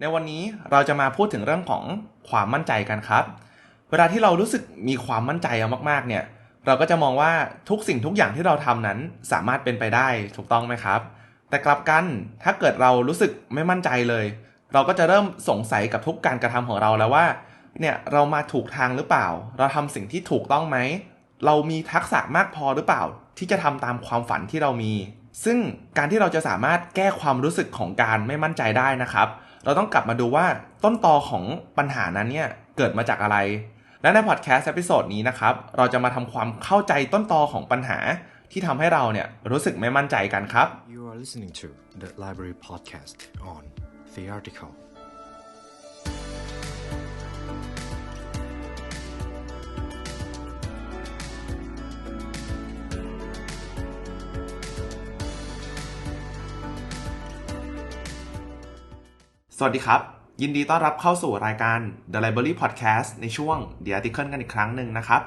ในวันนี้เราจะมาพูดถึงเรื่องของความมั่นใจกันครับ เวลาที่เรารู้สึกมีความมั่นใจเอามากๆ เนี่ย เราก็จะมองว่าทุกสิ่งทุกอย่างที่เราทำนั้นสามารถเป็นไปได้ถูกต้องไหมครับ แต่กลับกันถ้าเกิดเรารู้สึกไม่มั่นใจเลย เราก็จะเริ่มสงสัยกับทุกการกระทำของเราแล้วว่า เนี่ยเรามาถูกทางหรือเปล่า เราทำสิ่งที่ถูกต้องไหม เรามีทักษะมากพอหรือเปล่า ที่จะทำตามความฝันที่เรามี ซึ่งการที่เราจะสามารถแก้ความรู้สึกของการไม่มั่นใจได้นะครับ เราต้องกลับมาดูว่าต้นตอของปัญหานั้นเนี่ยเกิดมาจากอะไร และในพอดแคสต์เอพิโซดนี้นะครับ เราจะมาทำความเข้าใจต้นตอของปัญหา ที่ทำให้เราเนี่ยรู้สึกไม่มั่นใจกันครับ You are listening to the Library Podcast on The สวัสดีครับ ยินดีต้อนรับเข้าสู่รายการ The Library Podcast ในช่วง The Article กันอีกครั้งหนึ่งนะครับ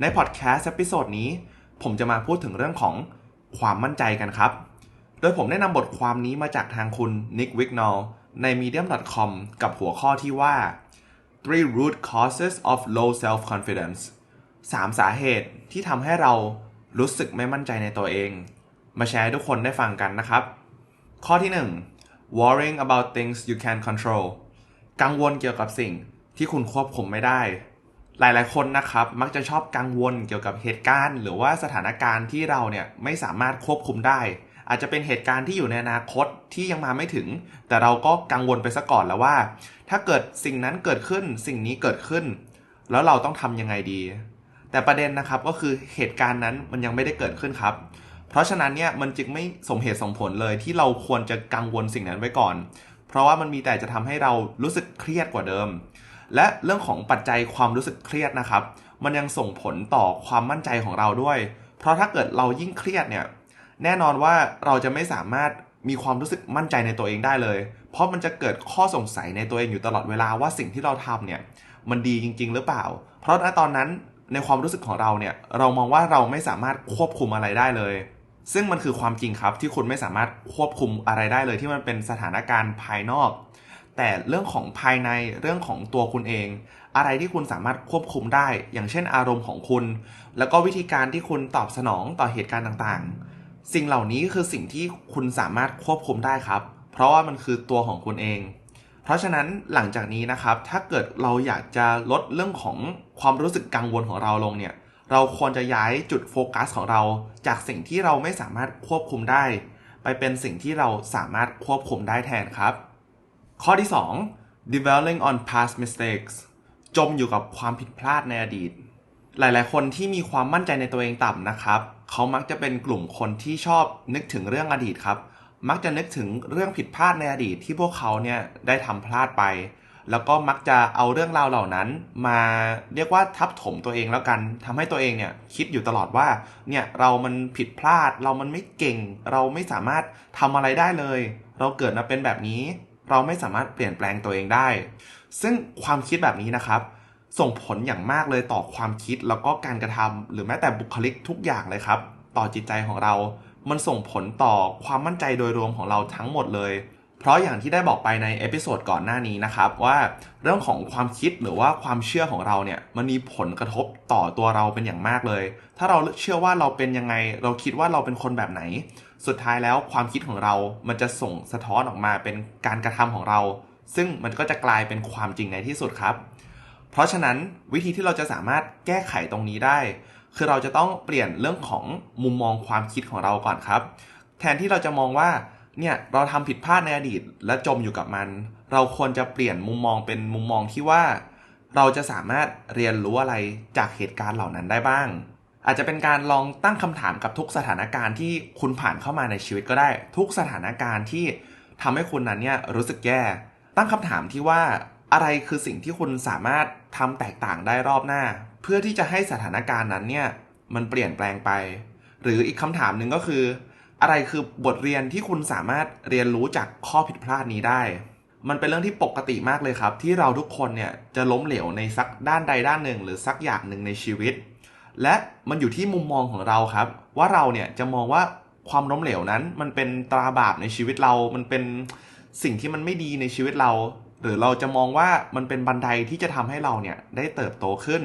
ในพอดแคสต์เอพิโซดนี้ ผมจะมาพูดถึงเรื่องของความมั่นใจกันครับ โดยผมได้นำบทความนี้มาจากทางคุณ Nick Wignall ใน medium.com กับหัวข้อที่ว่า three root causes of low self confidence สามสาเหตุที่ทำให้เรารู้สึกไม่มั่นใจในตัวเอง มาแชร์ให้ทุกคนได้ฟังกันนะครับ ข้อที่ 1 worrying about things you can control กังวลเกี่ยวกับสิ่งที่คุณควบคุมไม่ได้ หลายๆ คนนะครับ มักจะชอบกังวลเกี่ยวกับเหตุการณ์ หรือว่าสถานการณ์ที่เราเนี่ยไม่สามารถควบคุมได้ อาจจะเป็นเหตุการณ์ที่อยู่ในอนาคตที่ยังมาไม่ถึง แต่เราก็กังวลไปซะก่อนแล้วว่า ถ้าเกิดสิ่งนั้นเกิดขึ้น สิ่งนี้เกิดขึ้น แล้วเราต้องทำยังไงดี แต่ประเด็นนะครับก็คือเหตุการณ์นั้นมันยังไม่ได้เกิดขึ้นครับ เพราะฉะนั้นเนี่ยมันจึงไม่สมเหตุสมผลเลยที่เราควรจะกังวลสิ่งนั้นไว้ก่อน เพราะว่ามันมีแต่จะทำให้เรารู้สึกเครียดกว่าเดิม และเรื่องของปัจจัยความรู้สึกเครียดนะครับ มันยังส่งผลต่อความมั่นใจของเราด้วย เพราะถ้าเกิดเรายิ่งเครียดเนี่ยแน่นอนว่าเราจะไม่สามารถมีความรู้สึกมั่นใจในตัวเองได้เลย เพราะมันจะเกิดข้อสงสัยในตัวเองอยู่ตลอดเวลาว่าสิ่งที่เราทำเนี่ยมันดีจริง ๆ หรือเปล่า เพราะณตอนนั้นในความรู้สึกของเราเนี่ยเรามองว่าเราไม่สามารถควบคุมอะไรได้เลย ซึ่งมันคือความจริงครับที่คุณไม่สามารถควบคุมอะไรได้เลยที่มันเป็นสถานการณ์ภายนอก แต่เรื่องของภายในเรื่องของตัวคุณเอง อะไรที่คุณสามารถควบคุมได้ อย่างเช่นอารมณ์ของคุณ แล้วก็วิธีการที่คุณตอบสนองต่อเหตุการณ์ต่างๆ สิ่งเหล่านี้คือสิ่งที่คุณสามารถควบคุมได้ครับ เพราะว่ามันคือตัวของคุณเอง เพราะฉะนั้นหลังจากนี้นะครับถ้าเกิดเราอยากจะลดเรื่องของความรู้สึกกังวลของเราลงเนี่ย เราควรจะย้ายจุดโฟกัสของเรา จากสิ่งที่เราไม่สามารถควบคุมได้ ไปเป็นสิ่งที่เราสามารถควบคุมได้แทนครับ ข้อที่ 2 dwelling on past mistakes จมอยู่กับความผิดพลาดในอดีต หลายๆ คนที่มีความมั่นใจในตัวเองต่ำนะครับ เขามักจะเป็นกลุ่มคนที่ชอบนึกถึงเรื่องอดีตครับ มักจะนึกถึงเรื่องผิดพลาดในอดีตที่พวกเขาเนี่ยได้ทำพลาดไป แล้วก็มักจะเอาเรื่องราวเหล่านั้น มาเรียกว่าทับถมตัวเองแล้วกันทำให้ตัวเองเนี่ยคิดอยู่ตลอดว่าเนี่ยเรามันผิดพลาด เรามันไม่เก่ง เราไม่สามารถทำอะไรได้เลย เราเกิดมาเป็นแบบนี้ เราไม่สามารถเปลี่ยนแปลงตัวเองได้ ซึ่งความคิดแบบนี้นะครับ ส่งผลอย่างมากเลยต่อความคิดแล้วก็การกระทำหรือแม้แต่บุคลิกทุกอย่างเลยครับ ต่อจิตใจของเรา มันส่งผลต่อความมั่นใจโดยรวมของเราทั้งหมดเลย เพราะอย่างที่ได้บอกไปในเอพิโซดก่อนหน้านี้นะครับ ว่าเรื่องของความคิดหรือว่าความเชื่อของเราเนี่ยมันมีผลกระทบต่อตัวเราเป็นอย่างมากเลย ถ้าเราเชื่อว่าเราเป็นยังไง เราคิดว่าเราเป็นคนแบบไหน สุดท้ายแล้วความคิดของเรา มันจะส่งสะท้อนออกมาเป็นการกระทำของเรา ซึ่งมันก็จะกลายเป็นความจริงในที่สุดครับ เพราะฉะนั้นวิธีที่เราจะสามารถแก้ไขตรงนี้ได้ คือเราจะต้องเปลี่ยนเรื่องของมุมมองความคิดของเราก่อนครับ แทนที่เราจะมองว่า เนี่ยเราทำผิดพลาดในอดีตและจมอยู่กับมัน เราควรจะเปลี่ยนมุมมองเป็นมุมมองที่ว่า เราจะสามารถเรียนรู้อะไรจากเหตุการณ์เหล่านั้นได้บ้าง อาจจะเป็นการลองตั้งคำถามกับทุกสถานการณ์ที่คุณผ่านเข้ามาในชีวิตก็ได้ ทุกสถานการณ์ที่ทำให้คุณนั้นเนี่ยรู้สึกแย่ ตั้งคำถามที่ว่าอะไรคือสิ่งที่คุณสามารถทำแตกต่างได้รอบหน้า เพื่อที่จะให้สถานการณ์นั้นเนี่ยมันเปลี่ยนแปลงไป หรืออีกคำถามหนึ่งก็คือ อะไรคือบทเรียนที่คุณสามารถเรียนรู้จากข้อผิดพลาดนี้ได้ มันเป็นเรื่องที่ปกติมากเลยครับ ที่เราทุกคนเนี่ยจะล้มเหลวในสักด้านใดด้านหนึ่ง หรือสักอย่างหนึ่งในชีวิต และมันอยู่ที่มุมมองของเราครับ ว่าเราเนี่ยจะมองว่าความล้มเหลวนั้น มันเป็นตราบาปในชีวิตเรา มันเป็นสิ่งที่มันไม่ดีในชีวิตเรา หรือเราจะมองว่ามันเป็นบันไดที่จะทำให้เราเนี่ยได้เติบโตขึ้น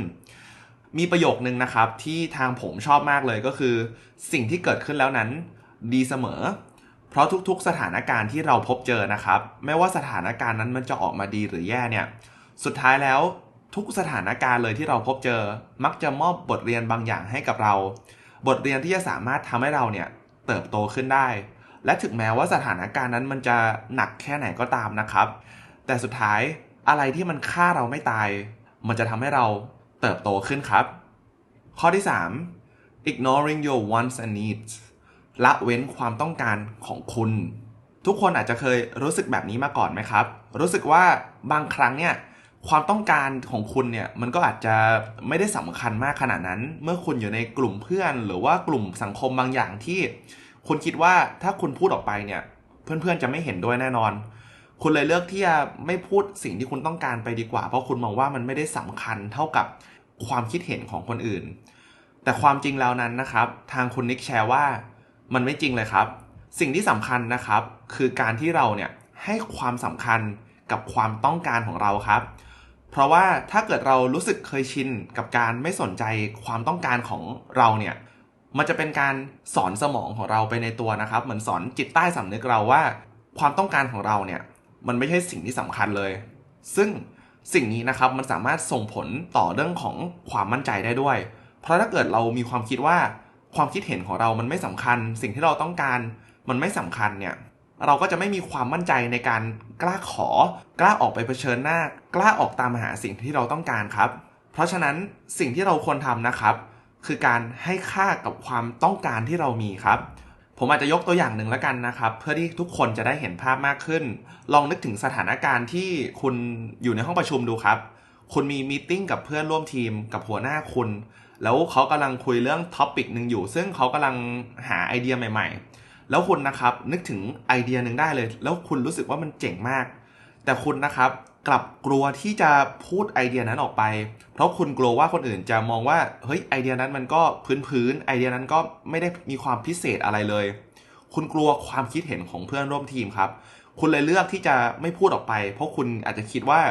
มีประโยคนึงนะครับที่ทางผมชอบมากเลยก็คือ สิ่งที่เกิดขึ้นแล้วนั้น ดีเสมอ เพราะทุกๆสถานการณ์ที่เราพบเจอนะครับ ไม่ว่าสถานการณ์นั้นมันจะออกมาดีหรือแย่เนี่ย สุดท้ายแล้วทุกสถานการณ์เลยที่เราพบเจอ มักจะมอบบทเรียนบางอย่างให้กับเรา บทเรียนที่จะสามารถทำให้เราเนี่ยเติบโตขึ้นได้ และถึงแม้ว่าสถานการณ์นั้นมันจะหนักแค่ไหนก็ตามนะครับ แต่สุดท้ายอะไรที่มันฆ่าเราไม่ตาย มันจะทำให้เราเติบโตขึ้นครับ ข้อที่ 3 ignoring your wants and needs ละเว้นความต้องการของคุณ ทุกคนอาจจะเคยรู้สึกแบบนี้มาก่อนไหมครับ รู้สึกว่าบางครั้งเนี่ยความต้องการของคุณเนี่ยมันก็อาจจะไม่ได้สำคัญมากขนาดนั้น เมื่อคุณอยู่ในกลุ่มเพื่อน หรือว่ากลุ่มสังคมบางอย่างที่ คุณคิดว่าถ้าคุณพูดออกไปเนี่ย เพื่อนๆจะไม่เห็นด้วยแน่นอน คุณเลยเลือกที่จะไม่พูดสิ่งที่คุณต้องการไปดีกว่า เพราะคุณมองว่ามันไม่ได้สำคัญเท่ากับความคิดเห็นของคนอื่น แต่ความจริงแล้วนั้นนะครับ ทางคุณนิกแชร์ว่า มันไม่จริงเลยครับ สิ่งที่สำคัญนะครับ คือการที่เราเนี่ยให้ความสำคัญกับความต้องการของเราครับ เพราะว่าถ้าเกิดเรารู้สึกเคยชินกับการไม่สนใจความต้องการของเราเนี่ยมันจะเป็นการสอนสมองของเราไปในตัวนะครับ เหมือนสอนจิตใต้สำนึกเราว่า ความต้องการของเราเนี่ยมันไม่ใช่สิ่งที่สำคัญเลย ซึ่งสิ่งนี้นะครับมันสามารถส่งผลต่อเรื่องของความมั่นใจได้ด้วย เพราะถ้าเกิดเรามีความคิดว่า ความคิดเห็นของเรามันไม่สำคัญ สิ่งที่เราต้องการมันไม่สำคัญเนี่ยเราก็จะไม่มีความมั่นใจในการกล้าขอ กล้าออกไปเผชิญหน้า กล้าออกตามหาสิ่งที่เราต้องการครับ เพราะฉะนั้นสิ่งที่เราควรทำนะครับ คือการให้ค่ากับความต้องการที่เรามีครับ ผมอาจจะยกตัวอย่างหนึ่งแล้วกันนะครับ เพื่อที่ทุกคนจะได้เห็นภาพมากขึ้น ลองนึกถึงสถานการณ์ที่คุณอยู่ในห้องประชุมดูครับ คุณมีมีติ้งกับเพื่อนร่วมทีมกับหัวหน้าคุณ แล้วเขากำลังคุยเรื่องท็อปิกหนึ่งอยู่ ซึ่งเขากำลังหาไอเดียใหม่ ๆ แล้วคุณนะครับนึกถึงไอเดียหนึ่งได้เลย แล้วคุณรู้สึกว่ามันเจ๋งมาก แต่คุณนะครับกลับกลัวที่จะพูดไอเดียนั้นออกไป เพราะคุณกลัวว่าคนอื่นจะมองว่าเฮ้ยไอเดียนั้นมันก็พื้นๆไอเดียนั้นก็ไม่ได้มีความพิเศษอะไรเลย คุณกลัวความคิดเห็นของเพื่อนร่วมทีมครับ คุณเลยเลือกที่จะไม่พูดออกไป เพราะคุณอาจจะคิดว่า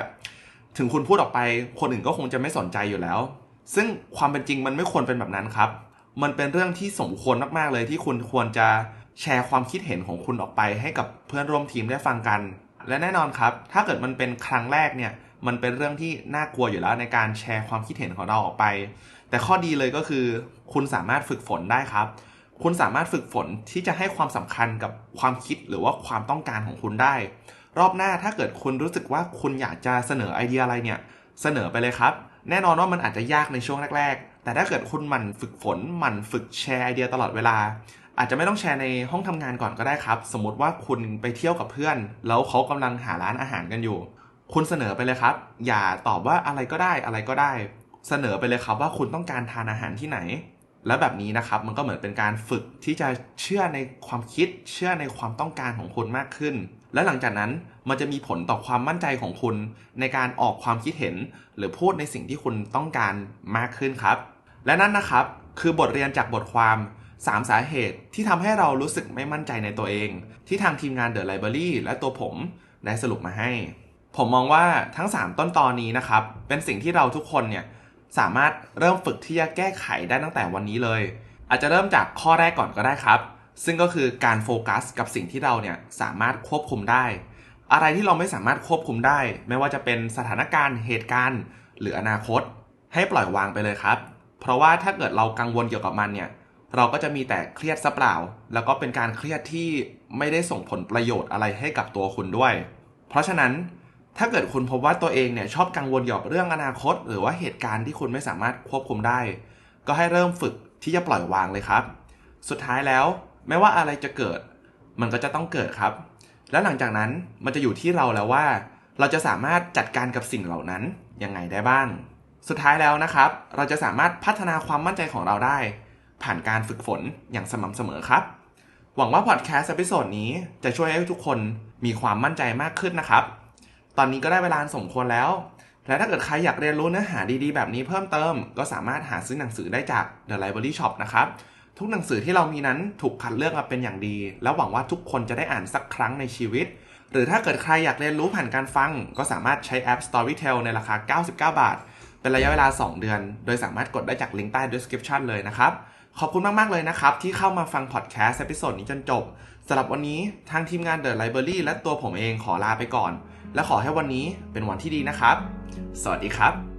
ถึงคุณพูดออกไป คนอื่นก็คงจะไม่สนใจอยู่แล้ว ซึ่งความเป็นจริงมันไม่ควรเป็นแบบนั้นครับ มันเป็นเรื่องที่สมควรมากๆเลยที่คุณควรจะแชร์ความคิดเห็นของคุณออกไปให้กับเพื่อนร่วมทีมได้ฟังกัน และแน่นอนครับ ถ้าเกิดมันเป็นครั้งแรกเนี่ย มันเป็นเรื่องที่น่ากลัวอยู่แล้วในการแชร์ความคิดเห็นของเราออกไป แต่ข้อดีเลยก็คือ คุณสามารถฝึกฝนได้ครับ คุณสามารถฝึกฝนที่จะให้ความสำคัญกับความคิดหรือว่าความต้องการของคุณได้ รอบหน้าถ้าเกิดคุณรู้สึกว่าคุณอยากจะเสนอไอเดียอะไรเนี่ย เสนอไปเลยครับ แน่นอนว่ามันอาจจะยากในช่วงแรก ๆ แต่ถ้าเกิดคุณหมั่นฝึกฝนหมั่นฝึกแชร์ไอเดียตลอดเวลา อาจจะไม่ต้องแชร์ในห้องทำงานก่อนก็ได้ครับ สมมติว่าคุณไปเที่ยวกับเพื่อน แล้วเขากำลังหาร้านอาหารกันอยู่ คุณเสนอไปเลยครับ อย่าตอบว่าอะไรก็ได้อะไรก็ได้ เสนอไปเลยครับว่าคุณต้องการทานอาหารที่ไหน แล้วแบบนี้นะครับมันก็เหมือนเป็นการฝึกที่จะเชื่อในความคิด เชื่อในความต้องการของคุณมากขึ้น และหลังจากนั้นมันจะมีผลต่อความมั่นใจของคุณในการออกความคิดเห็น หรือพูดในสิ่งที่คุณต้องการมากขึ้นครับ และนั่นนะครับคือบทเรียนจากบทความ 3 สาเหตุที่ทำให้เรารู้สึกไม่มั่นใจในตัวเอง ที่ทางทีมงาน The Library และตัวผมได้สรุปมาให้ ผมมองว่าทั้ง 3 ต้นตอนนี้นะครับเป็นสิ่งที่เราทุกคนเนี่ย สามารถเริ่มฝึกที่จะแก้ไขได้ตั้งแต่วันนี้เลย อาจจะเริ่มจากข้อแรกก่อนก็ได้ครับ ซึ่งก็คือการโฟกัสกับสิ่งที่เราเนี่ยสามารถควบคุมได้ อะไรที่เราไม่สามารถควบคุมได้ ไม่ว่าจะเป็นสถานการณ์เหตุการณ์ หรืออนาคต ให้ปล่อยวางไปเลยครับ เพราะว่าถ้าเกิดเรากังวลเกี่ยวกับมันเนี่ยเราก็จะมีแต่เครียดซะเปล่า แล้วก็เป็นการเครียดที่ไม่ได้ส่งผลประโยชน์อะไรให้กับตัวคุณด้วย เพราะฉะนั้น ถ้าเกิดคุณพบว่าตัวเองเนี่ยชอบกังวลเกี่ยวกับเรื่องอนาคต หรือว่าเหตุการณ์ที่คุณไม่สามารถควบคุมได้ ก็ให้เริ่มฝึกที่จะปล่อยวางเลยครับ สุดท้ายแล้วไม่ว่าอะไรจะเกิด มันก็จะต้องเกิดครับ แล้วหลังจากนั้นมันจะอยู่ที่เราแล้วว่า เราจะสามารถจัดการกับสิ่งเหล่านั้นยังไงได้บ้าง สุดท้ายแล้วนะครับ เราจะสามารถพัฒนาความมั่นใจของเราได้ ผ่านการฝึกฝนอย่างสม่ำเสมอครับ หวังว่าพอดแคสต์เอพิโซดนี้จะช่วยให้ทุกคนมีความมั่นใจมากขึ้นนะครับ ตอนนี้ก็ได้เวลาสมควรแล้ว และถ้าเกิดใครอยากเรียนรู้เนื้อหาดีๆ แบบนี้เพิ่มเติม ก็สามารถหาซื้อหนังสือได้จาก The Library Shop นะครับ ทุกหนังสือที่เรามีนั้นถูกคัดเลือกมาเป็นอย่างดี แล้วหวังว่าทุกคนจะได้อ่านสักครั้งในชีวิต หรือถ้าเกิดใครอยากเรียนรู้ผ่านการฟัง ก็สามารถใช้แอป Storytel ในราคา 99 บาท เป็นระยะเวลา 2 เดือน โดยสามารถกดได้จากลิงก์ใต้ description เลยนะครับขอบคุณมาก ๆ เลยนะครับ ที่เข้ามาฟังพอดแคสต์เอพิโซดนี้จนจบสำหรับวันนี้ทางทีมงาน The Library และตัวผมเองขอลาไปก่อน และขอให้วันนี้เป็นวันที่ดีนะครับ สวัสดีครับ